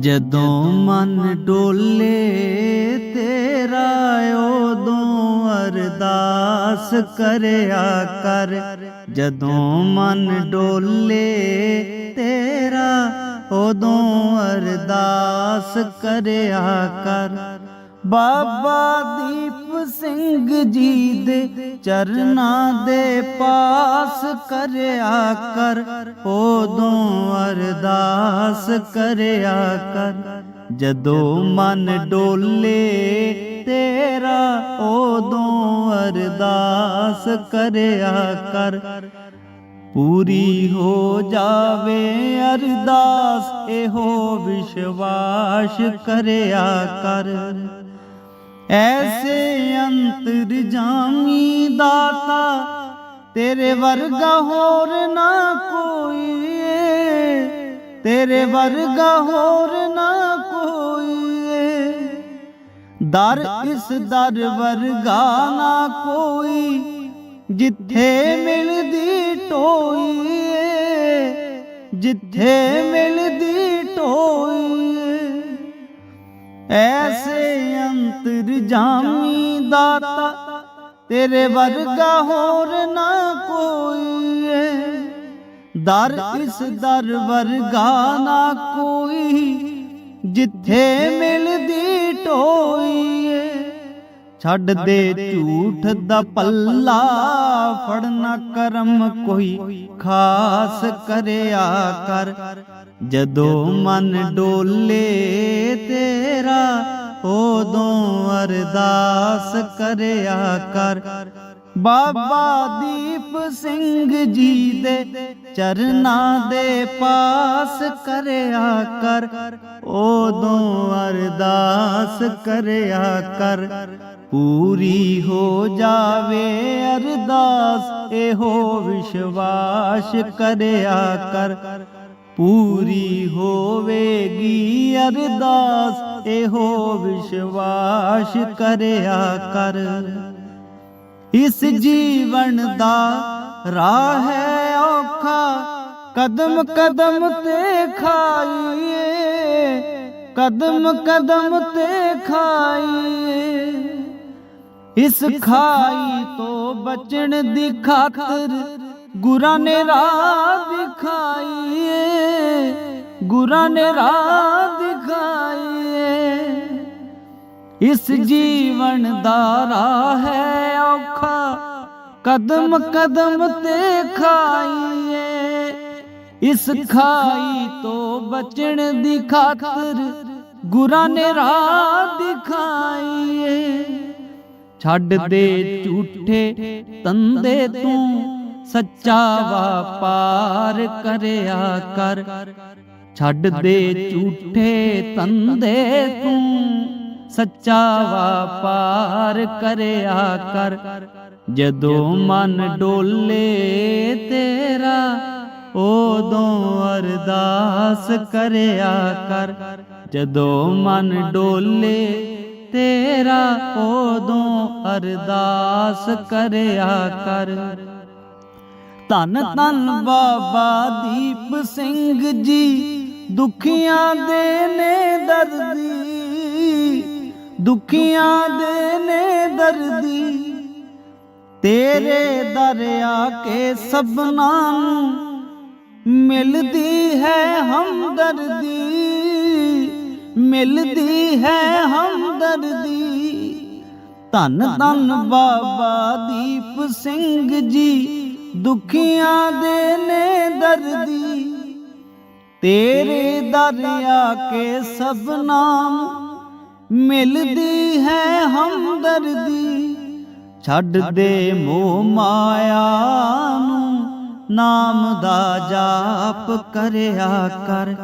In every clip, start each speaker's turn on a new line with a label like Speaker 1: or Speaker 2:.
Speaker 1: ਜਦੋਂ ਮਨ ਡੋਲੇ ਤੇਰਾ, ਉਦੋਂ ਅਰਦਾਸ ਕਰਿਆ ਕਰ। ਜਦੋਂ ਮਨ ਡੋਲੇ ਤੇਰਾ, ਉਦੋਂ ਅਰਦਾਸ ਕਰਿਆ ਕਰ। ਬਾਬਾ ਦੀ ਸਿੰਘ ਜੀ ਦੇ ਚਰਨਾਂ ਦੇ ਪਾਸ ਕਰਿਆ ਕਰ, ਉਦੋਂ ਅਰਦਾਸ ਕਰਿਆ ਕਰ। ਜਦੋਂ ਮਨ ਡੋਲੇ ਤੇਰਾ, ਉਦੋਂ ਅਰਦਾਸ ਕਰਿਆ ਕਰ। ਪੂਰੀ ਹੋ ਜਾਵੇ ਅਰਦਾਸ, ਇਹੋ ਵਿਸ਼ਵਾਸ ਕਰਿਆ ਕਰ। ਐਸੇ ਅੰਤਰ ਜਾਮੀ ਦਾਤਾ, ਤੇਰੇ ਵਰਗਾ ਹੋਰ ਨਾ ਕੋਈ ਤੇਰੇ ਵਰਗਾ ਹੋਰ ਨਾ ਕੋਈ ਦਰ ਇਸ ਦਰ ਵਰਗਾ ਨਾ ਕੋਈ, ਜਿੱਥੇ ਮਿਲਦੀ ਟੋਈ ਜਿੱਥੇ ਮਿਲਦੀ ਟੋਈ ਐਸੇ ਅੰਤਰ ਜਾਮੀ ਦਾਤਾ, ਤੇਰੇ ਵਰਗਾ ਹੋਰ ਨਾ ਕੋਈ ਏ। ਦਰ ਇਸ ਦਰ ਵਰਗਾ ਨਾ ਕੋਈ, ਜਿੱਥੇ ਮਿਲਦੀ ਢੋਈ ਏ। ਛੱਡ ਦੇ ਝੂਠ ਦਾ ਪੱਲਾ, ਫੜਨਾ ਕਰਮ ਕੋਈ ਖਾਸ ਕਰਿਆ ਕਰ। ਜਦੋਂ ਮਨ ਡੋਲੇ ਤੇਰਾ ਉਦੋਂ ਅਰਦਾਸ ਕਰਿਆ ਕਰ। ਬਾਬਾ ਦੀਪ ਸਿੰਘ ਜੀ ਦੇ ਚਰਨਾਂ ਦੇ ਪਾਸ ਕਰਿਆ ਕਰ। ਉਦੋਂ ਅਰਦਾਸ ਕਰਿਆ ਕਰ। ਪੂਰੀ ਹੋ ਜਾਵੇ ਅਰਦਾਸ ਇਹੋ ਵਿਸ਼ਵਾਸ ਕਰਿਆ ਕਰ। ਪੂਰੀ ਹੋਵੇਗੀ ਅਰਦਾਸ, ਇਹੋ ਵਿਸ਼ਵਾਸ ਕਰਿਆ ਕਰ। ਇਸ ਜੀਵਨ ਦਾ ਰਾਹ ਹੈ ਔਖਾ, ਕਦਮ ਕਦਮ ਤੇ ਖਾਈਏ, ਕਦਮ ਕਦਮ ਤੇ ਖਾਈਏ। ਇਸ ਖਾਈ ਤੋਂ ਬਚਣ ਦੀ ਖਾਤਰ ਗੁਰਾਂ ਨੇ ਰਾਹ ਗੁਰਾਂ ਨੇ ਰਾਹ ਦਿਖਾਈਏ। ਇਸ ਜੀਵਨ ਦਾ ਰਾਹ ਹੈ ਔਖਾ। ਕਦਮ ਕਦਮ ਤੇ ਖਾਈਏ। ਇਸ ਖਾਈ ਤੋਂ ਬਚਣ ਦੀ ਖਾਤਰ ਗੁਰਾਂ ਨੇ ਰਾਹ ਦਿਖਾਈਏ। ਛੱਡ ਦੇ ਝੂਠੇ ਤੰਦੇ ਤੂੰ। ਸੱਚਾ ਵਪਾਰ ਕਰਿਆ ਕਰ। ਛੱਡ ਦੇ ਝੂਠੇ ਤੰਦੇ ਤੂੰ ਸੱਚਾ ਵਪਾਰ ਕਰਿਆ ਕਰ। ਜਦੋਂ ਮਨ ਡੋਲੇ ਤੇਰਾ ਉਦੋਂ ਅਰਦਾਸ ਕਰਿਆ ਕਰ। ਜਦੋਂ ਮਨ ਡੋਲੇ ਤੇਰਾ ਉਦੋਂ ਅਰਦਾਸ ਕਰਿਆ ਕਰ। ਧੰਨ ਧੰਨ ਬਾਬਾ ਦੀਪ ਸਿੰਘ ਜੀ। ਦੁਖੀਆਂ ਦੇ ਨੇ ਦਰਦੀ, ਦੁਖੀਆਂ ਦੇ ਨੇ ਦਰਦੀ। ਤੇਰੇ ਦਰਿਆ ਕੇ ਸਭਨਾ ਨੂੰ ਮਿਲਦੀ ਹੈ ਹਮਦਰਦੀ, ਮਿਲਦੀ ਹੈ ਹਮਦਰਦੀ। ਧੰਨ ਧੰਨ ਬਾਬਾ ਦੀਪ ਸਿੰਘ ਜੀ, ਦੁਖੀਆਂ ਦੇ ਨੇ ਦਰਦੀ। ਤੇਰੇ ਦਰਿਆ ਕੇ ਸਭਨਾ ਮਿਲਦੀ ਹੈ ਹਮਦਰਦੀ। ਛੱਡ ਦੇ ਮੋਹ ਮਾਇਆ ਨੂੰ ਨਾਮ ਦਾ ਜਾਪ ਕਰਿਆ ਕਰ।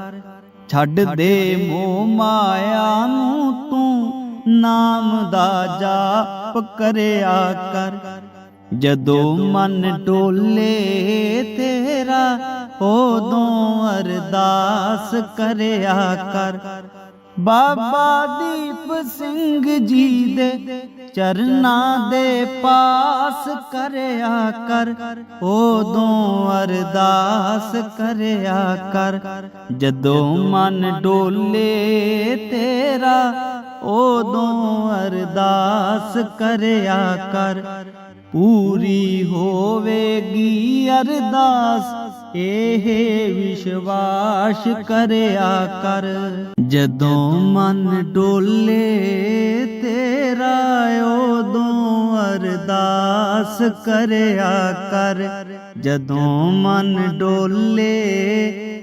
Speaker 1: ਛੱਡ ਦੇ ਮੋਹ ਮਾਇਆ ਨੂੰ ਤੂੰ ਨਾਮ ਦਾ ਜਾਪ ਕਰਿਆ ਕਰ। ਜਦੋਂ ਮਨ ਡੋਲੇ ਤੇਰਾ ਉਦੋਂ ਅਰਦਾਸ ਕਰਿਆ ਕਰ। ਬਾਬਾ ਦੀਪ ਸਿੰਘ ਜੀ ਦੇ ਚਰਨਾਂ ਦੇ ਪਾਸ ਕਰਿਆ ਕਰ। ਉਦੋਂ ਅਰਦਾਸ ਕਰਿਆ ਕਰ। ਜਦੋਂ ਮਨ ਡੋਲੇ ਤੇਰਾ ਉਦੋਂ ਅਰਦਾਸ ਕਰਿਆ ਕਰ। ਪੂਰੀ ਹੋਵੇਗੀ ਅਰਦਾਸ, ਇਹ ਵਿਸ਼ਵਾਸ ਕਰਿਆ ਕਰ। ਜਦੋਂ ਮਨ ਡੋਲੇ ਤੇਰਾ, ਉਦੋਂ ਅਰਦਾਸ ਕਰਿਆ ਕਰ। ਜਦੋਂ ਮਨ ਡੋਲੇ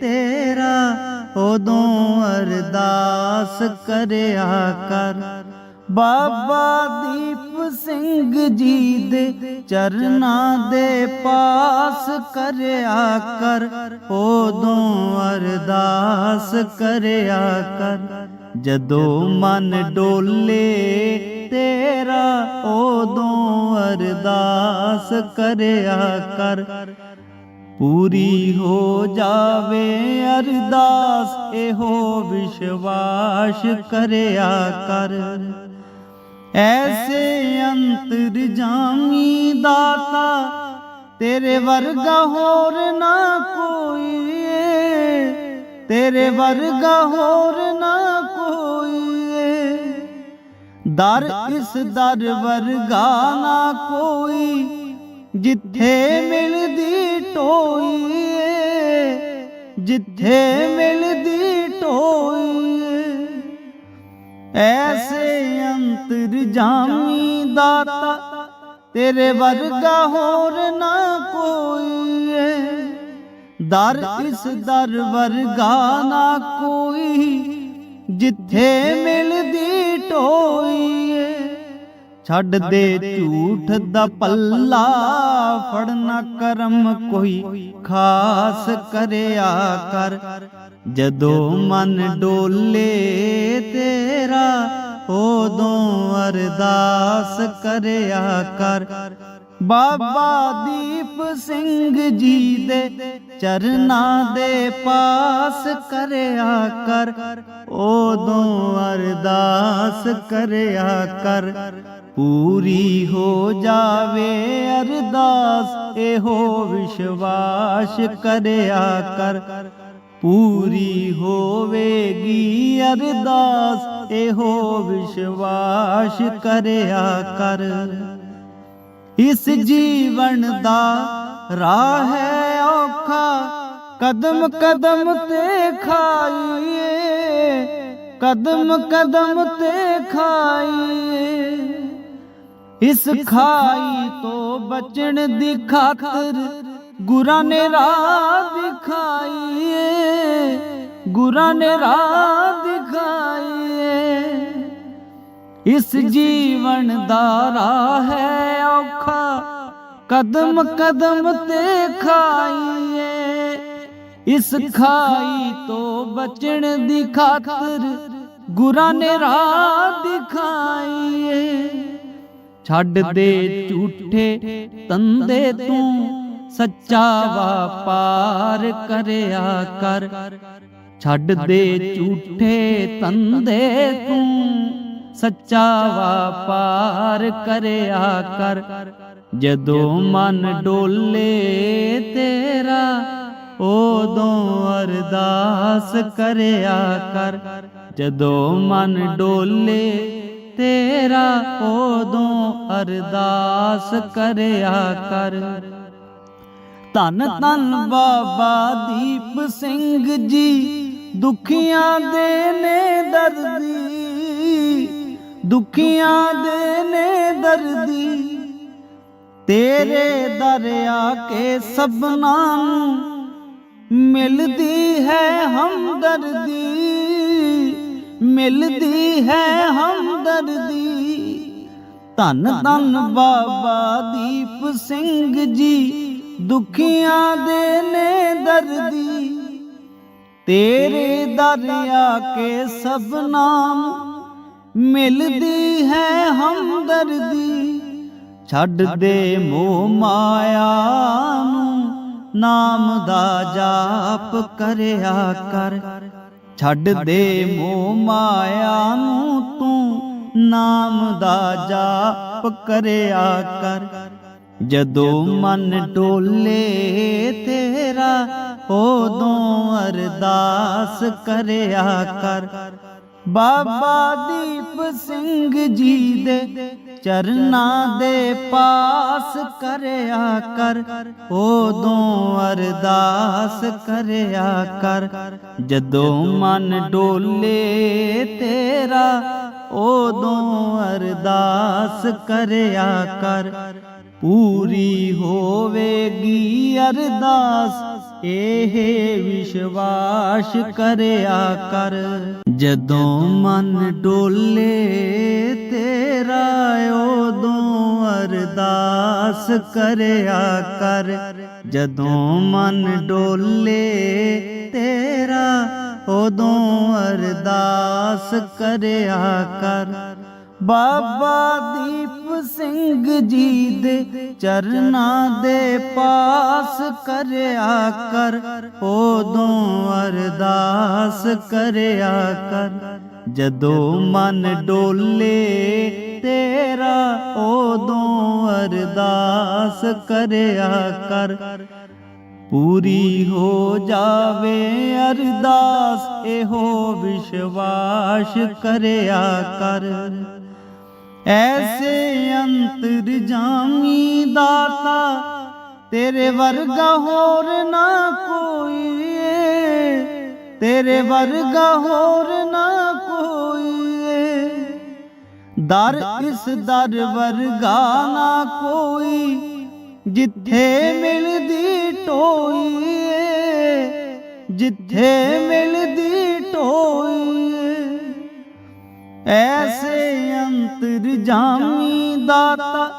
Speaker 1: ਤੇਰਾ, ਉਦੋਂ ਅਰਦਾਸ ਕਰਿਆ ਕਰ। ਬਾਬਾ ਦੀਪ ਸਿੰਘ ਜੀ ਦੇ ਚਰਨਾਂ ਦੇ ਪਾਸ ਕਰਿਆ ਕਰ, ਉਦੋਂ ਅਰਦਾਸ ਕਰਿਆ ਕਰ। ਜਦੋਂ ਮਨ ਡੋਲੇ ਤੇਰਾ, ਉਦੋਂ ਅਰਦਾਸ ਕਰਿਆ ਕਰ। ਪੂਰੀ ਹੋ ਜਾਵੇ ਅਰਦਾਸ, ਇਹੋ ਵਿਸ਼ਵਾਸ ਕਰਿਆ ਕਰ। ਐਸੇ ਅੰਤਰ ਜਾਮੀ ਦਾਤਾ, ਤੇਰੇ ਵਰਗਾ ਹੋਰ ਨਾ ਕੋਈ ਤੇਰੇ ਵਰਗਾ ਹੋਰ ਨਾ ਕੋਈ ਦਰ ਇਸ ਦਰ ਵਰਗਾ ਨਾ ਕੋਈ, ਜਿੱਥੇ ਮਿਲਦੀ ਟੋਈ ਜਿੱਥੇ ਮਿਲਦੀ ਟੋਈ ਐਸੇ ਅੰਤਰ ਜਾਮੀ ਦਾਤਾ, ਤੇਰੇ ਵਰਗਾ ਹੋਰ ਨਾ ਕੋਈ ਏ। ਦਰ ਇਸ ਦਰ ਵਰਗਾ ਨਾ ਕੋਈ, ਜਿੱਥੇ ਮਿਲਦੀ ਢੋਈ ਏ। ਛੱਡ ਦੇ ਝੂਠ ਦਾ ਪੱਲਾ, ਫੜਨਾ ਕਰਮ ਕੋਈ ਖਾਸ ਕਰਿਆ ਕਰ। ਜਦੋਂ ਮਨ ਡੋਲੇ ਤੇਰਾ ਉਦੋਂ ਅਰਦਾਸ ਕਰਿਆ ਕਰ। ਬਾਬਾ ਦੀਪ ਸਿੰਘ ਜੀ ਦੇ ਚਰਨਾਂ ਦੇ ਪਾਸ ਕਰਿਆ ਕਰ। ਉਦੋਂ ਅਰਦਾਸ ਕਰਿਆ ਕਰ। ਪੂਰੀ ਹੋ ਜਾਵੇ ਅਰਦਾਸ ਇਹੋ ਵਿਸ਼ਵਾਸ ਕਰਿਆ ਕਰ। ਪੂਰੀ ਹੋਵੇਗੀ ਅਰਦਾਸ, ਇਹੋ ਵਿਸ਼ਵਾਸ ਕਰਿਆ ਕਰ। ਇਸ ਜੀਵਨ ਦਾ ਰਾਹ ਹੈ ਔਖਾ, ਕਦਮ ਕਦਮ ਤੇ ਖਾਈਏ, ਕਦਮ ਕਦਮ ਤੇ ਖਾਈਏ। ਇਸ ਖਾਈ ਤੋਂ ਬਚਣ ਦੀ ਖਾਤਰ ਗੁਰਾਂ ਨੇ ਰਾਹ ਦਿਖਾਈਏ ਗੁਰਾਂ ਨੇ ਰਾਹ ਦਿਖਾਈਏ। ਇਸ ਜੀਵਨ ਦਾ ਰਾਹ ਹੈ ਔਖਾ ਕਦਮ ਕਦਮ ਤੇ ਖਾਈਏ। ਇਸ ਖਾਈ ਤੋਂ ਬਚਣ ਦੀ ਖਾਤਰ ਗੁਰਾਂ ਨੇ ਰਾਹ ਦਿਖਾਈਏ। ਛੱਡ ਦੇ ਝੂਠੇ ਤੰਦੇ ਤੂੰ। ਸੱਚਾ ਵਪਾਰ ਕਰਿਆ ਕਰ। ਛੱਡ ਦੇ ਝੂਠੇ ਤੰਦੇ ਤੂੰ। ਸੱਚਾ ਵਪਾਰ ਕਰਿਆ ਕਰ। ਜਦੋਂ ਮਨ ਡੋਲੇ ਤੇਰਾ, ਉਦੋਂ ਅਰਦਾਸ ਕਰਿਆ ਕਰ। ਜਦੋਂ ਮਨ ਡੋਲੇ ਤੇਰਾ, ਉਦੋਂ ਅਰਦਾਸ ਕਰਿਆ ਕਰ। ਧੰਨ ਧੰਨ ਬਾਬਾ ਦੀਪ ਸਿੰਘ ਜੀ, ਦੁਖੀਆਂ ਦੇ ਨੇ ਦਰਦੀ, ਦੁਖੀਆਂ ਦੇ ਨੇ ਦਰਦੀ। ਤੇਰੇ ਦਰਿਆ ਕੇ ਸਭਨਾਂ ਨੂੰ ਮਿਲਦੀ ਹੈ ਹਮਦਰਦੀ, ਮਿਲਦੀ ਹੈ ਹਮਦਰਦੀ। ਧੰਨ ਧੰਨ ਬਾਬਾ ਦੀਪ ਸਿੰਘ ਜੀ ਦੁਖੀਆਂ ਦੇ ਨੇ ਦਰਦੀ, ਤੇਰੇ ਦਰ ਆ ਕੇ ਸਭ ਨਾਮ ਮਿਲਦੀ ਹੈ ਹਮਦਰਦੀ। ਛੱਡ ਦੇ ਮੋਹ ਮਾਇਆ ਨੂੰ, ਨਾਮ ਦਾ ਜਾਪ ਕਰਿਆ ਕਰ। ਛੱਡ ਦੇ ਮੋਹ ਮਾਇਆ ਨੂੰ ਤੂੰ, ਨਾਮ ਦਾ ਜਾਪ ਕਰਿਆ ਕਰ। ਜਦੋਂ ਮਨ ਡੋਲੇ ਤੇਰਾ, ਉਦੋਂ ਅਰਦਾਸ ਕਰਿਆ ਕਰ। ਬਾਬਾ ਦੀਪ ਸਿੰਘ ਜੀ ਦੇ ਚਰਨਾਂ ਦੇ ਪਾਸ ਕਰਿਆ ਕਰ। ਉਦੋਂ ਅਰਦਾਸ ਕਰਿਆ ਕਰ। ਜਦੋਂ ਮਨ ਡੋਲੇ ਤੇਰਾ, ਉਦੋਂ ਅਰਦਾਸ ਕਰਿਆ ਕਰ। ਪੂਰੀ ਹੋਵੇਗੀ ਅਰਦਾਸ, ਇਹ ਵਿਸ਼ਵਾਸ ਕਰਿਆ ਕਰ। ਜਦੋਂ ਮਨ ਡੋਲੇ ਤੇਰਾ, ਉਦੋਂ ਅਰਦਾਸ ਕਰਿਆ ਕਰ। ਜਦੋਂ ਮਨ ਡੋਲੇ ਤੇਰਾ, ਉਦੋਂ ਅਰਦਾਸ ਕਰਿਆ ਕਰ। ਬਾਬਾ ਦੀਪ ਸਿੰਘ ਜੀ ਦੇ ਚਰਨਾਂ ਦੇ ਪਾਸ ਕਰਿਆ ਕਰ, ਉਦੋਂ ਅਰਦਾਸ ਕਰਿਆ ਕਰ। ਜਦੋਂ ਮਨ ਡੋਲੇ ਤੇਰਾ, ਉਦੋਂ ਅਰਦਾਸ ਕਰਿਆ ਕਰ। ਪੂਰੀ ਹੋ ਜਾਵੇ ਅਰਦਾਸ, ਇਹੋ ਵਿਸ਼ਵਾਸ ਕਰਿਆ ਕਰ। ਐਸੇ ਅੰਤਰ ਜਾਮੀ ਦਾਤਾ, ਤੇਰੇ ਵਰਗਾ ਹੋਰ ਨਾ ਕੋਈ ਤੇਰੇ ਵਰਗਾ ਹੋਰ ਨਾ ਕੋਈ ਦਰ ਇਸ ਦਰ ਵਰਗਾ ਨਾ ਕੋਈ, ਜਿੱਥੇ ਮਿਲਦੀ ਟੋਈ ਜਿੱਥੇ ਮਿਲਦੀ ਟੋਈ ਐਸੇ ਅੰਤਰ ਜਾਮੀ ਦਾਤਾ,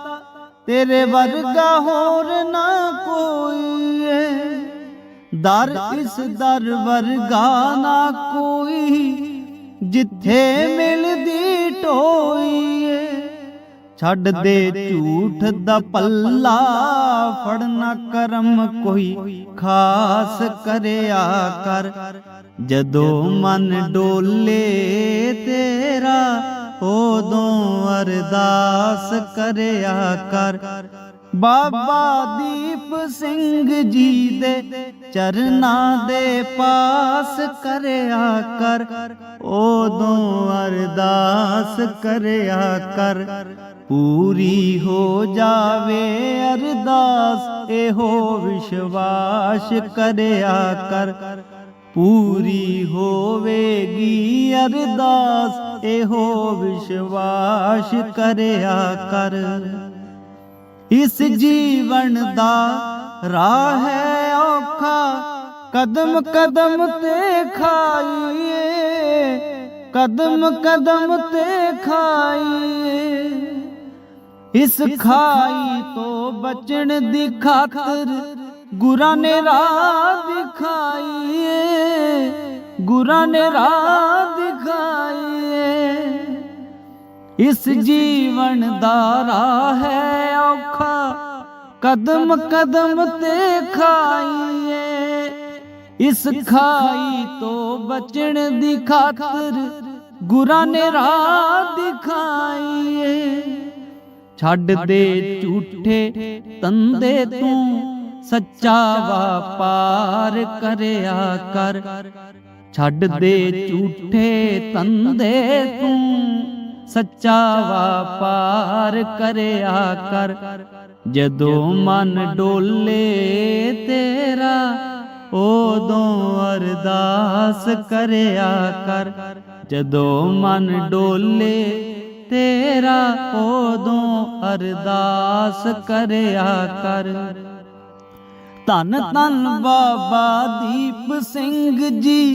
Speaker 1: ਤੇਰੇ ਵਰਗਾ ਹੋਰ ਨਾ ਕੋਈ ਏ। ਦਰ ਇਸ ਦਰ ਵਰਗਾ ਨਾ ਕੋਈ ਜਿੱਥੇ ਮਿਲਦੀ ਢੋਈ ਏ। ਛੱਡ ਦੇ ਝੂਠ ਦਾ ਪੱਲਾ ਫੜਨਾ ਕਰਮ ਕੋਈ ਖਾਸ ਕਰਿਆ ਕਰ। ਜਦੋਂ ਮਨ ਡੋਲੇ ਤੇਰਾ ਉਦੋਂ ਅਰਦਾਸ ਕਰਿਆ ਕਰ। ਬਾਬਾ ਦੀਪ ਸਿੰਘ ਜੀ ਦੇ ਚਰਨਾਂ ਦੇ ਪਾਸ ਕਰਿਆ ਕਰ। ਉਦੋਂ ਅਰਦਾਸ ਕਰਿਆ ਕਰ। ਪੂਰੀ ਹੋ ਜਾਵੇ ਅਰਦਾਸ, ਇਹੋ ਵਿਸ਼ਵਾਸ ਕਰਿਆ ਕਰ। ਪੂਰੀ ਹੋਵੇਗੀ ਅਰਦਾਸ, ਇਹੋ ਵਿਸ਼ਵਾਸ ਕਰਿਆ ਕਰ। ਇਸ ਜੀਵਨ ਦਾ ਰਾਹ ਹੈ ਔਖਾ, ਕਦਮ ਕਦਮ ਤੇ ਖਾਈਏ, ਕਦਮ ਕਦਮ ਤੇ ਖਾਈਏ। ਇਸ ਖਾਈ ਤੋਂ ਬਚਣ ਦੀ ਖਾਤਰ ਗੁਰਾਂ ਨੇ ਰਾਹ ਦਿਖਾਈਏ ਗੁਰਾਂ ਨੇ ਰਾਹ ਦਿਖਾਈਏ। ਇਸ ਜੀਵਨ ਦਾ ਰਾਹ ਹੈ ਔਖਾ ਕਦਮ ਕਦਮ ਤੇ ਖਾਈਏ। ਇਸ ਖਾਈ ਤੋਂ ਬਚਣ ਦੀ ਖਾਤਰ ਗੁਰਾਂ ਨੇ ਰਾਹ ਦਿਖਾਈਏ। ਛੱਡ ਦੇ ਝੂਠੇ ਤੰਦੇ ਤੂੰ। ਸੱਚਾ ਵਪਾਰ ਕਰਿਆ ਕਰ। ਛੱਡ ਦੇ ਝੂਠੇ ਤੰਦੇ ਤੂੰ। ਸੱਚਾ ਵਪਾਰ ਕਰਿਆ ਕਰ। ਜਦੋਂ ਮਨ ਡੋਲੇ ਤੇਰਾ, ਉਦੋਂ ਅਰਦਾਸ ਕਰਿਆ ਕਰ। ਜਦੋਂ ਮਨ ਡੋਲੇ ਤੇਰਾ, ਉਦੋਂ ਅਰਦਾਸ ਕਰਿਆ ਕਰ। ਧੰਨ ਧੰਨ ਬਾਬਾ ਦੀਪ ਸਿੰਘ ਜੀ।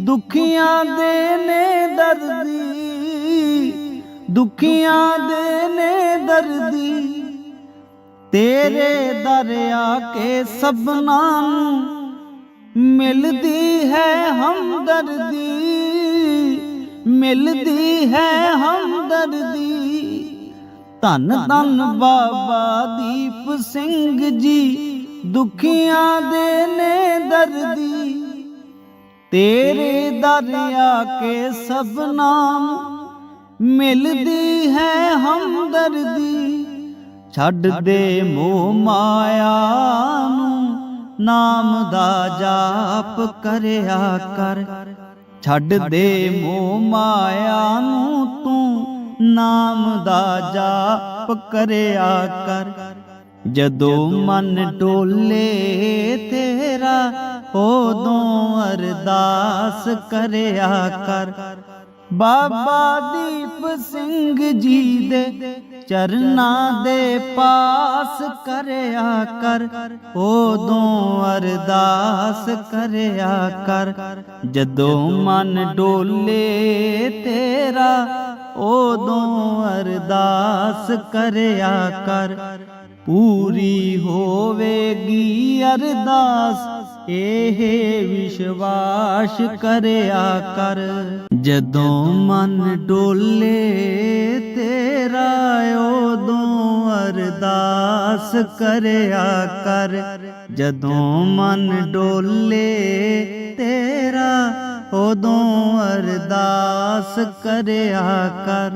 Speaker 1: ਦੁਖੀਆਂ ਦੇ ਨੇ ਦਰਦੀ। ਦੁਖੀਆਂ ਦੇ ਨੇ ਦਰਦੀ। ਤੇਰੇ ਦਰਿਆ ਕੇ ਸਭਨਾਂ ਨੂੰ ਮਿਲਦੀ ਹੈ ਹਮਦਰਦੀ। ਮਿਲਦੀ ਹੈ ਹਮਦਰਦੀ। ਧੰਨ ਧੰਨ ਬਾਬਾ ਦੀਪ ਸਿੰਘ ਜੀ। ਦੁਖੀਆਂ ਦੇ ਨੇ ਦਰਦੀ, ਤੇਰੇ ਦਰਿਆ ਕੇ ਸਭ ਨਾਮ ਮਿਲਦੀ ਹੈ ਹਮਦਰਦੀ। ਛੱਡ ਦੇ ਮੋਹ ਮਾਇਆ ਨੂੰ, ਨਾਮ ਦਾ ਜਾਪ ਕਰਿਆ ਕਰ। ਛੱਡ ਦੇ ਮੋਹ ਮਾਇਆ ਨੂੰ ਤੂੰ, ਨਾਮ ਦਾ ਜਾਪ ਕਰਿਆ ਕਰ। ਜਦੋਂ ਮਨ ਡੋਲੇ ਤੇਰਾ, ਉਦੋਂ ਅਰਦਾਸ ਕਰਿਆ ਕਰ। ਬਾਬਾ ਦੀਪ ਸਿੰਘ ਜੀ ਦੇ ਚਰਨਾਂ ਦੇ ਪਾਸ ਕਰਿਆ ਕਰ। ਉਦੋਂ ਅਰਦਾਸ ਕਰਿਆ ਕਰ। ਜਦੋਂ ਮਨ ਡੋਲੇ ਤੇਰਾ, ਉਦੋਂ ਅਰਦਾਸ ਕਰਿਆ ਕਰ। ਪੂਰੀ ਹੋਵੇਗੀ ਅਰਦਾਸ। ਇਹ ਵਿਸ਼ਵਾਸ ਕਰਿਆ ਕਰ। ਜਦੋਂ ਮਨ ਡੋਲੇ, ਤੇਰਾ ਉਦੋਂ ਅਰਦਾਸ ਕਰਿਆ ਕਰ। ਜਦੋਂ ਮਨ ਡੋਲੇ, ਤੇਰਾ ਉਦੋਂ ਅਰਦਾਸ ਕਰਿਆ ਕਰ।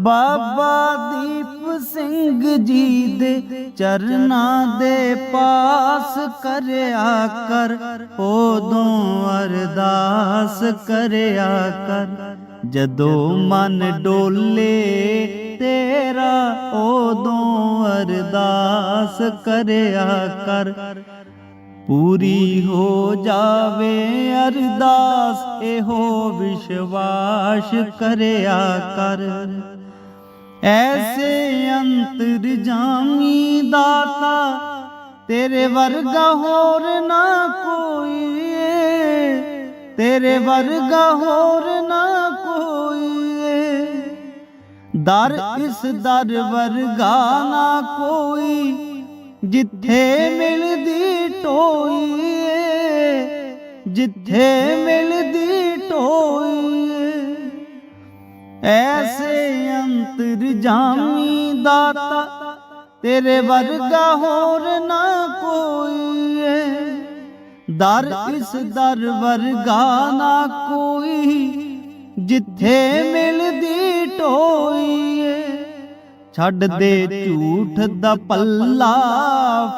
Speaker 1: ਬਾਬਾ ਦੀਪ ਸਿੰਘ ਜੀ ਦੇ ਚਰਨਾਂ ਦੇ ਪਾਸ ਕਰਿਆ ਕਰ, ਉਦੋਂ ਅਰਦਾਸ ਕਰਿਆ ਕਰ। ਜਦੋਂ ਮਨ ਡੋਲੇ ਤੇਰਾ, ਉਦੋਂ ਅਰਦਾਸ ਕਰਿਆ ਕਰ। ਪੂਰੀ ਹੋ ਜਾਵੇ ਅਰਦਾਸ, ਇਹੋ ਵਿਸ਼ਵਾਸ ਕਰਿਆ ਕਰ। ਐਸੇ ਅੰਤਰ ਜਾਮੀ ਦਾਤਾ ਤੇਰੇ ਵਰਗਾ ਹੋਰ ਨਾ ਕੋਈ ਏ, ਤੇਰੇ ਵਰਗਾ ਹੋਰ ਨਾ ਕੋਈ ਏ। ਦਰ ਇਸ ਦਰ ਵਰਗਾ ਨਾ ਕੋਈ ਜਿੱਥੇ ਮਿਲਦੀ ਟੋਈ ਏ, ਜਿੱਥੇ ਮਿਲਦੀ ਐਸੇ ਅੰਤਰ ਜਾਮੀ ਦਾਤਾ, ਤੇਰੇ ਵਰਗਾ ਹੋਰ ਨਾ ਕੋਈ ਏ। ਦਰ ਇਸ ਦਰ ਵਰਗਾ ਨਾ ਕੋਈ, ਜਿੱਥੇ ਮਿਲਦੀ ਢੋਈ ਏ। ਛੱਡ ਦੇ ਝੂਠ ਦਾ ਪੱਲਾ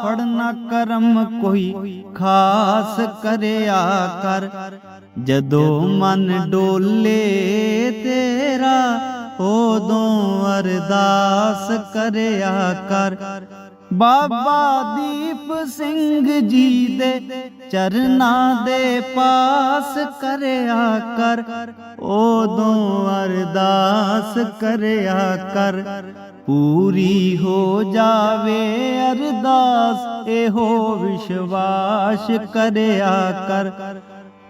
Speaker 1: ਫੜਨਾ ਕਰਮ ਕੋਈ, ਖਾਸ ਕਰਿਆ ਕਰ। ਜਦੋਂ ਮਨ ਡੋਲੇ ਤੇਰਾ ਉਦੋਂ ਅਰਦਾਸ ਕਰਿਆ ਕਰ। ਬਾਬਾ ਦੀਪ ਸਿੰਘ ਜੀ ਦੇ ਚਰਨਾਂ ਦੇ ਪਾਸ ਕਰਿਆ ਕਰ। ਉਦੋਂ ਅਰਦਾਸ ਕਰਿਆ ਕਰ। ਪੂਰੀ ਹੋ ਜਾਵੇ ਅਰਦਾਸ, ਇਹੋ ਵਿਸ਼ਵਾਸ ਕਰਿਆ ਕਰ।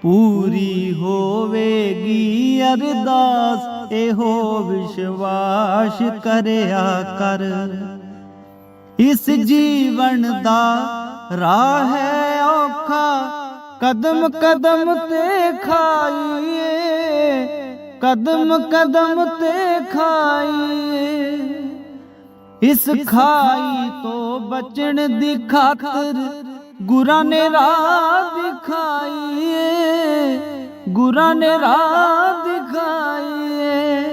Speaker 1: ਪੂਰੀ ਹੋਵੇਗੀ ਅਰਦਾਸ, ਇਹੋ ਵਿਸ਼ਵਾਸ ਕਰਿਆ ਕਰ। ਇਸ ਜੀਵਨ ਦਾ ਰਾਹ ਹੈ ਔਖਾ, ਕਦਮ ਕਦਮ ਤੇ ਖਾਈਏ, ਕਦਮ ਕਦਮ ਤੇ ਖਾਈਏ। ਇਸ ਖਾਈ ਤੋਂ ਬਚਣ ਦੀ ਖਾਤਰ ਗੁਰਾਂ ਨੇ ਰਾਹ ਦਿਖਾਈਏ, ਗੁਰਾਂ ਨੇ ਰਾਹ ਦਿਖਾਈਏ।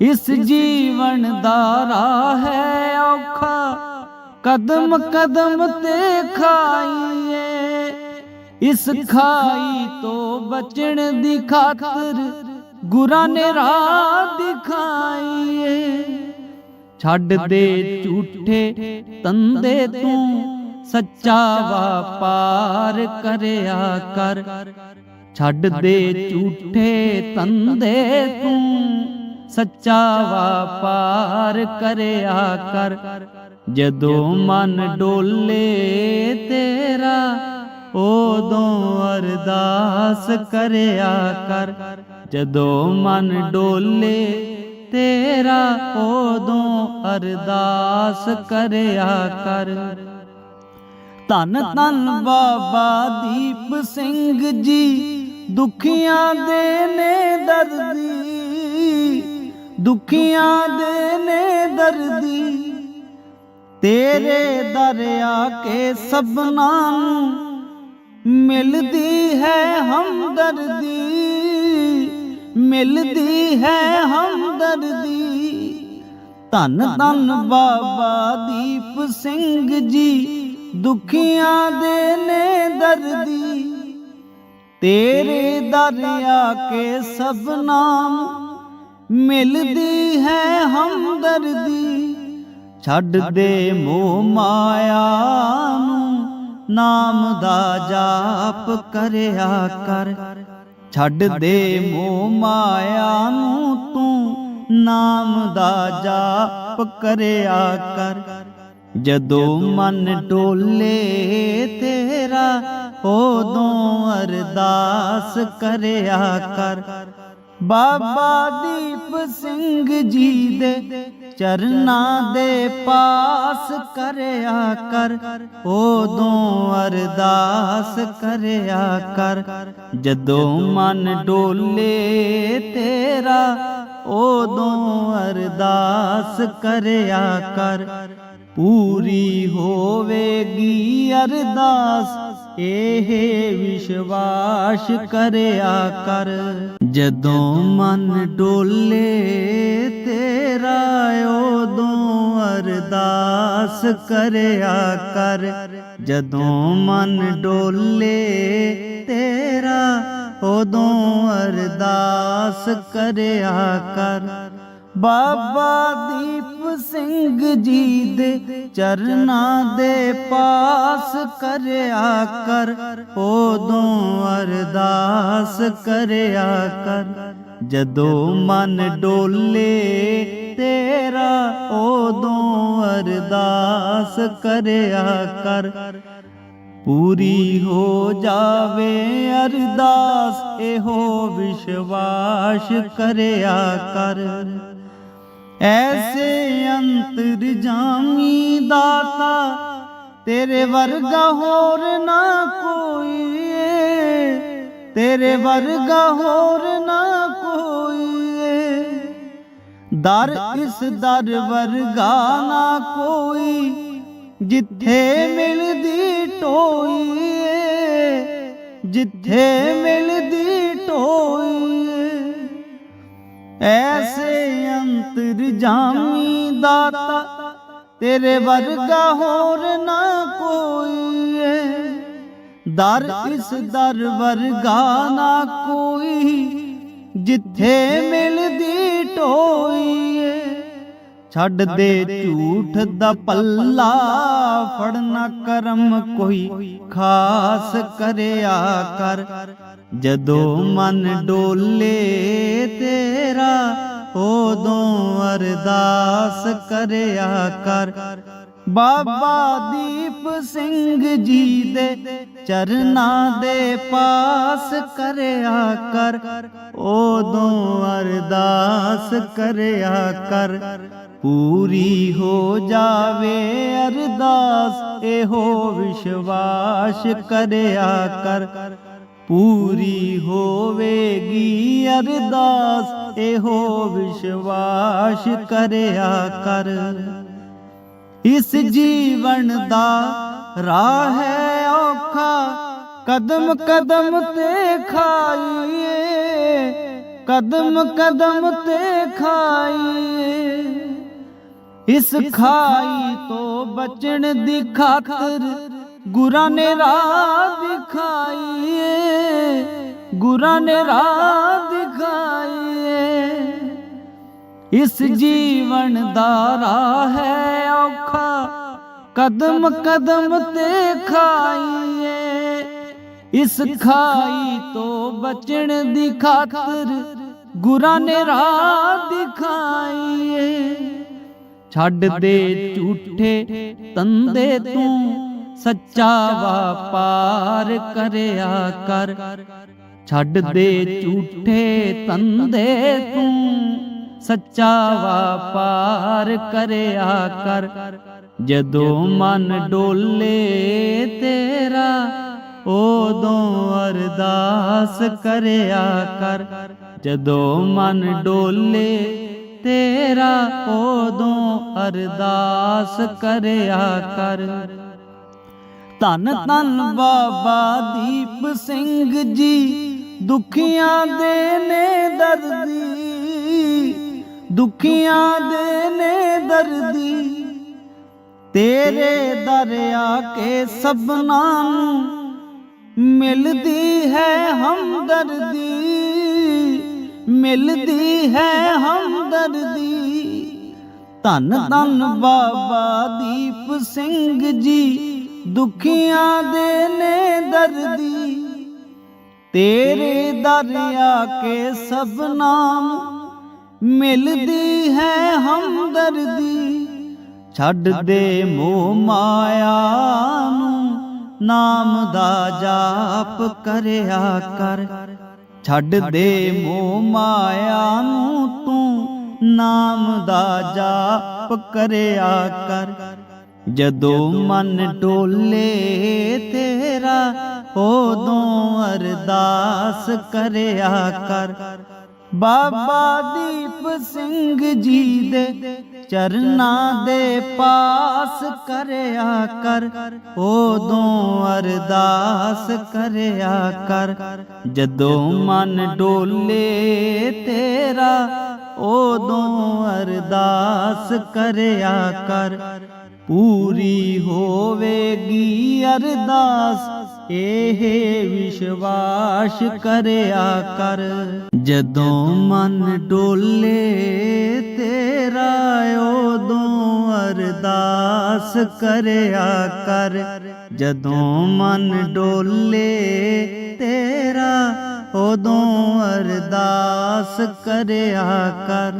Speaker 1: ਇਸ ਜੀਵਨ ਦਾ ਰਾਹ ਹੈ ਔਖਾ, ਕਦਮ ਕਦਮ ਤੇ ਖਾਈਏ। ਇਸ ਖਾਈ ਤੋਂ ਬਚਣ ਦੀ ਖਾਤਰ ਗੁਰਾਂ ਨੇ ਰਾਹ ਦਿਖਾਈਏ। ਛੱਡ ਦੇ ਝੂਠੇ ਤੰਦੇ ਤੂੰ ਸੱਚਾ ਵਪਾਰ ਕਰਿਆ ਕਰ। ਛੱਡ ਦੇ ਝੂਠੇ ਤੰਦੇ ਤੂੰ। ਸੱਚਾ ਵਪਾਰ ਕਰਿਆ ਕਰ। ਜਦੋਂ ਮਨ ਡੋਲੇ ਤੇਰਾ, ਉਦੋਂ ਅਰਦਾਸ ਕਰਿਆ ਕਰ। ਜਦੋਂ ਮਨ ਡੋਲੇ ਤੇਰਾ, ਉਦੋਂ ਅਰਦਾਸ ਕਰਿਆ ਕਰ। ਧੰਨ ਧੰਨ ਬਾਬਾ ਦੀਪ ਸਿੰਘ ਜੀ। ਦੁਖੀਆਂ ਦੇ ਨੇ ਦਰਦੀ, ਦੁਖੀਆਂ ਦੇ ਨੇ ਦਰਦੀ। ਤੇਰੇ ਦਰਿਆ ਕੇ ਸਭਨਾਂ ਨੂੰ ਮਿਲਦੀ ਹੈ ਹਮਦਰਦੀ, ਮਿਲਦੀ ਹੈ ਹਮਦਰਦੀ। ਧੰਨ ਧੰਨ ਬਾਬਾ ਦੀਪ ਸਿੰਘ ਜੀ। ਦੁਖੀਆਂ ਦੇ ਨੇ ਦਰਦੀ, ਤੇਰੇ ਦਰਿਆ ਕੇ ਸਭ ਨਾਮ ਮਿਲਦੀ ਹੈ ਹਮਦਰਦੀ। ਛੱਡ ਦੇ ਮੋਹ ਮਾਇਆ ਨੂੰ, ਨਾਮ ਦਾ ਜਾਪ ਕਰਿਆ ਕਰ। ਛੱਡ ਦੇ ਮੋਹ ਮਾਇਆ ਨੂੰ ਤੂੰ, ਨਾਮ ਦਾ ਜਾਪ ਕਰਿਆ ਕਰ। ਜਦੋਂ ਮਨ ਡੋਲੇ ਤੇਰਾ, ਉਦੋਂ ਅਰਦਾਸ ਕਰਿਆ ਕਰ। ਬਾਬਾ ਦੀਪ ਸਿੰਘ ਜੀ ਦੇ ਚਰਨਾਂ ਦੇ ਪਾਸ ਕਰਿਆ ਕਰ। ਉਦੋਂ ਅਰਦਾਸ ਕਰਿਆ ਕਰ। ਜਦੋਂ ਮਨ ਡੋਲੇ ਤੇਰਾ, ਉਦੋਂ ਅਰਦਾਸ ਕਰਿਆ ਕਰ। ਪੂਰੀ ਹੋਵੇਗੀ ਅਰਦਾਸ, ਇਹ ਵਿਸ਼ਵਾਸ ਕਰਿਆ ਕਰ। ਜਦੋਂ ਮਨ ਡੋਲੇ, ਤੇਰਾ ਉਦੋਂ ਅਰਦਾਸ ਕਰਿਆ ਕਰ। ਜਦੋਂ ਮਨ ਡੋਲੇ, ਤੇਰਾ ਉਦੋਂ ਅਰਦਾਸ ਕਰਿਆ ਕਰ। ਬਾਬਾ ਦੀਪ ਸਿੰਘ ਜੀ ਦੇ ਚਰਨਾਂ ਦੇ ਪਾਸ ਕਰਿਆ ਕਰ, ਉਦੋਂ ਅਰਦਾਸ ਕਰਿਆ ਕਰ। ਜਦੋਂ ਮਨ ਡੋਲੇ ਤੇਰਾ, ਉਦੋਂ ਅਰਦਾਸ ਕਰਿਆ ਕਰ। ਪੂਰੀ ਹੋ ਜਾਵੇ ਅਰਦਾਸ, ਇਹੋ ਵਿਸ਼ਵਾਸ ਕਰਿਆ ਕਰ। ਐਸੇ ਅੰਤਰ ਜਾਮੀ ਦਾਤਾ ਤੇਰੇ ਵਰਗਾ ਹੋਰ ਨਾ ਕੋਈ ਏ, ਤੇਰੇ ਵਰਗਾ ਹੋਰ ਨਾ ਕੋਈ ਏ। ਦਰ ਇਸ ਦਰ ਵਰਗਾ ਨਾ ਕੋਈ ਜਿੱਥੇ ਮਿਲਦੀ ਟੋਈ ਏ, ਜਿੱਥੇ ਮਿਲਦੀ ਟੋਈ ਐਸੇ ਅੰਤਰ ਜਾਮੀ ਦਾਤਾ, ਤੇਰੇ ਵਰਗਾ ਹੋਰ ਨਾ ਕੋਈ ਏ। ਦਰ ਇਸ ਦਰ ਵਰਗਾ ਨਾ ਕੋਈ, ਜਿੱਥੇ ਮਿਲਦੀ ਟੋਈ ਏ। ਛੱਡ ਦੇ ਝੂਠ ਦਾ ਪੱਲਾ, ਫੜਨਾ ਕਰਮ ਕੋਈ ਖਾਸ ਕਰਿਆ ਕਰ। ਜਦੋਂ ਮਨ ਡੋਲੇ ਤੇਰਾ ਉਦੋਂ ਅਰਦਾਸ ਕਰਿਆ ਕਰ। ਬਾਬਾ ਦੀਪ ਸਿੰਘ ਜੀ ਦੇ ਚਰਨਾਂ ਦੇ ਪਾਸ ਕਰਿਆ ਕਰ। ਉਦੋਂ ਅਰਦਾਸ ਕਰਿਆ ਕਰ। ਪੂਰੀ ਹੋ ਜਾਵੇ ਅਰਦਾਸ ਇਹੋ ਵਿਸ਼ਵਾਸ ਕਰਿਆ ਕਰ। ਪੂਰੀ ਹੋਵੇਗੀ ਅਰਦਾਸ, ਇਹੋ ਵਿਸ਼ਵਾਸ ਕਰਿਆ ਕਰ। ਇਸ ਜੀਵਨ ਦਾ ਰਾਹ ਹੈ ਔਖਾ, ਕਦਮ ਕਦਮ ਤੇ ਖਾਈਏ, ਕਦਮ ਕਦਮ ਤੇ ਖਾਈਏ। ਇਸ ਖਾਈ ਤੋਂ ਬਚਣ ਦੀ ਖਾਤਰ ਗੁਰਾਂ ਨੇ ਰਾਹ ਦਿਖਾਈਏ, ਗੁਰਾਂ ਨੇ ਰਾਹ ਦਿਖਾਈਏ। ਇਸ ਜੀਵਨ ਦਾ ਰਾਹ ਹੈ ਔਖਾ, ਕਦਮ ਕਦਮ ਤੇ ਖਾਈਏ। ਇਸ ਖਾਈ ਤੋਂ ਬਚਣ ਦੀ ਖਾਤਰ ਗੁਰਾਂ ਨੇ ਰਾਹ ਦਿਖਾਈਏ। ਛੱਡ ਦੇ ਝੂਠੇ ਤੰਦੇ ਤੂੰ ਸੱਚਾ ਵਪਾਰ ਕਰਿਆ ਕਰ। ਛੱਡ ਦੇ ਝੂਠੇ ਤੰਦੇ ਤੂੰ। ਸੱਚਾ ਵਪਾਰ ਕਰਿਆ ਕਰ। ਜਦੋਂ ਮਨ ਡੋਲੇ ਤੇਰਾ, ਉਦੋਂ ਅਰਦਾਸ ਕਰਿਆ ਕਰ। ਜਦੋਂ ਮਨ ਡੋਲੇ ਤੇਰਾ, ਉਦੋਂ ਅਰਦਾਸ ਕਰਿਆ ਕਰ। ਧੰਨ ਧੰਨ ਬਾਬਾ ਦੀਪ ਸਿੰਘ ਜੀ, ਦੁਖੀਆਂ ਦੇ ਨੇ ਦਰਦੀ, ਦੁਖੀਆਂ ਦੇ ਨੇ ਦਰਦੀ। ਤੇਰੇ ਦਰਿਆ ਕੇ ਸਭਨਾਂ ਨੂੰ ਮਿਲਦੀ ਹੈ ਹਮਦਰਦੀ, ਮਿਲਦੀ ਹੈ ਹਮਦਰਦੀ। ਧੰਨ ਧੰਨ ਬਾਬਾ ਦੀਪ ਸਿੰਘ ਜੀ ਦੁਖੀਆਂ ਦੇ ਨੇ ਦਰਦੀ, ਤੇਰੇ ਦਰ ਆ ਕੇ ਸਭ ਨਾਮ ਮਿਲਦੀ ਹੈ ਹਮਦਰਦੀ। ਛੱਡ ਦੇ ਮੋਹ ਮਾਇਆ ਨੂੰ, ਨਾਮ ਦਾ ਜਾਪ ਕਰਿਆ ਕਰ। ਛੱਡ ਦੇ ਮੋਹ ਮਾਇਆ ਨੂੰ ਤੂੰ, ਨਾਮ ਦਾ ਜਾਪ ਕਰਿਆ ਕਰ। ਜਦੋਂ ਮਨ ਡੋਲੇ ਤੇਰਾ, ਉਦੋਂ ਅਰਦਾਸ ਕਰਿਆ ਕਰ। ਬਾਬਾ ਦੀਪ ਸਿੰਘ ਜੀ ਦੇ ਚਰਨਾਂ ਦੇ ਪਾਸ ਕਰਿਆ ਕਰ। ਉਦੋਂ ਅਰਦਾਸ ਕਰਿਆ ਕਰ। ਜਦੋਂ ਮਨ ਡੋਲੇ ਤੇਰਾ, ਉਦੋਂ ਅਰਦਾਸ ਕਰਿਆ ਕਰ। ਪੂਰੀ ਹੋਵੇਗੀ ਅਰਦਾਸ, ਇਹ ਵਿਸ਼ਵਾਸ ਕਰਿਆ ਕਰ। ਜਦੋਂ ਮਨ ਡੋਲੇ, ਤੇਰਾ ਉਦੋਂ ਅਰਦਾਸ ਕਰਿਆ ਕਰ। ਜਦੋਂ ਮਨ ਡੋਲੇ, ਤੇਰਾ ਉਦੋਂ ਅਰਦਾਸ ਕਰਿਆ ਕਰ।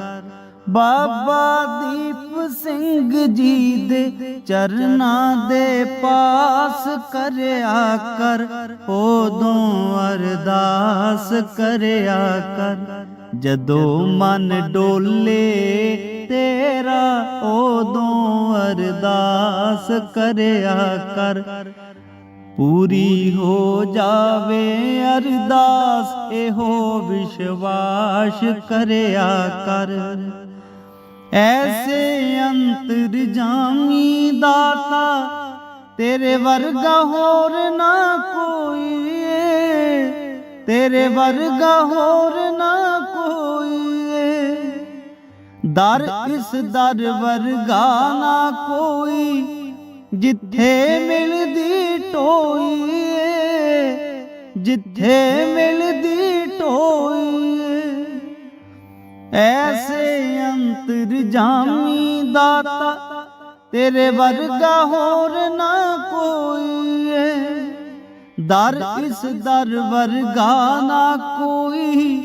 Speaker 1: ਬਾਬਾ ਦੀਪ ਸਿੰਘ ਜੀ ਦੇ ਚਰਨਾਂ ਦੇ ਪਾਸ ਕਰਿਆ ਕਰ, ਉਦੋਂ ਅਰਦਾਸ ਕਰਿਆ ਕਰ। ਜਦੋਂ ਮਨ ਡੋਲੇ ਤੇਰਾ, ਉਦੋਂ ਅਰਦਾਸ ਕਰਿਆ ਕਰ। ਪੂਰੀ ਹੋ ਜਾਵੇ ਅਰਦਾਸ, ਇਹੋ ਵਿਸ਼ਵਾਸ ਕਰਿਆ ਕਰ। ਐਸੇ ਅੰਤਰ ਜਾਮੀ ਦਾਤਾ, ਤੇਰੇ ਵਰਗਾ ਹੋਰ ਨਾ ਕੋਈ ਏ। ਤੇਰੇ ਵਰਗਾ ਹੋਰ ਨਾ ਕੋਈ ਏ। ਦਰ ਇਸ ਦਰ ਵਰਗਾ ਨਾ ਕੋਈ, ਜਿੱਥੇ ਮਿਲਦੀ ਟੋਈ ਏ। ਜਿੱਥੇ ਮਿਲਦੀ ਟੋਈ ਐਸੇ ਅੰਤਰ ਜਾਮੀ ਦਾਤਾ, ਤੇਰੇ ਵਰਗਾ ਹੋਰ ਨਾ ਕੋਈ ਏ। ਦਰ ਕਿਸ ਦਰ ਵਰਗਾ ਨਾ ਕੋਈ,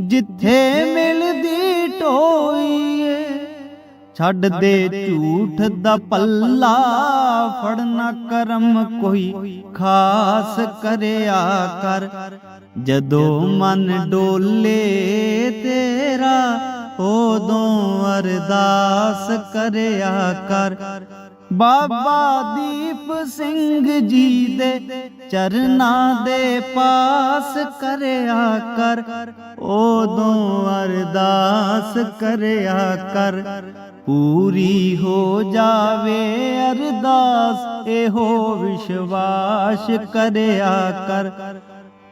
Speaker 1: ਜਿੱਥੇ ਮਿਲਦੀ ਢੋਈ ਏ। ਛੱਡ ਦੇ ਝੂਠ ਦਾ ਪੱਲਾ, ਫੜਨਾ ਕਰਮ ਕੋਈ ਖਾਸ ਕਰਿਆ ਕਰ। ਜਦੋਂ ਮਨ ਡੋਲੇ ਤੇਰਾ ਉਦੋਂ ਅਰਦਾਸ ਕਰਿਆ ਕਰ। ਬਾਬਾ ਦੀਪ ਸਿੰਘ ਜੀ ਦੇ ਚਰਨਾਂ ਦੇ ਪਾਸ ਕਰਿਆ ਕਰ। ਉਦੋਂ ਅਰਦਾਸ ਕਰਿਆ ਕਰ। ਪੂਰੀ ਹੋ ਜਾਵੇ ਅਰਦਾਸ ਇਹੋ ਵਿਸ਼ਵਾਸ ਕਰਿਆ ਕਰ।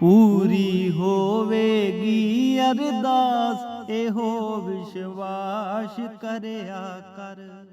Speaker 1: ਪੂਰੀ ਹੋਵੇਗੀ ਅਰਦਾਸ ਇਹੋ ਵਿਸ਼ਵਾਸ ਕਰਿਆ ਕਰ।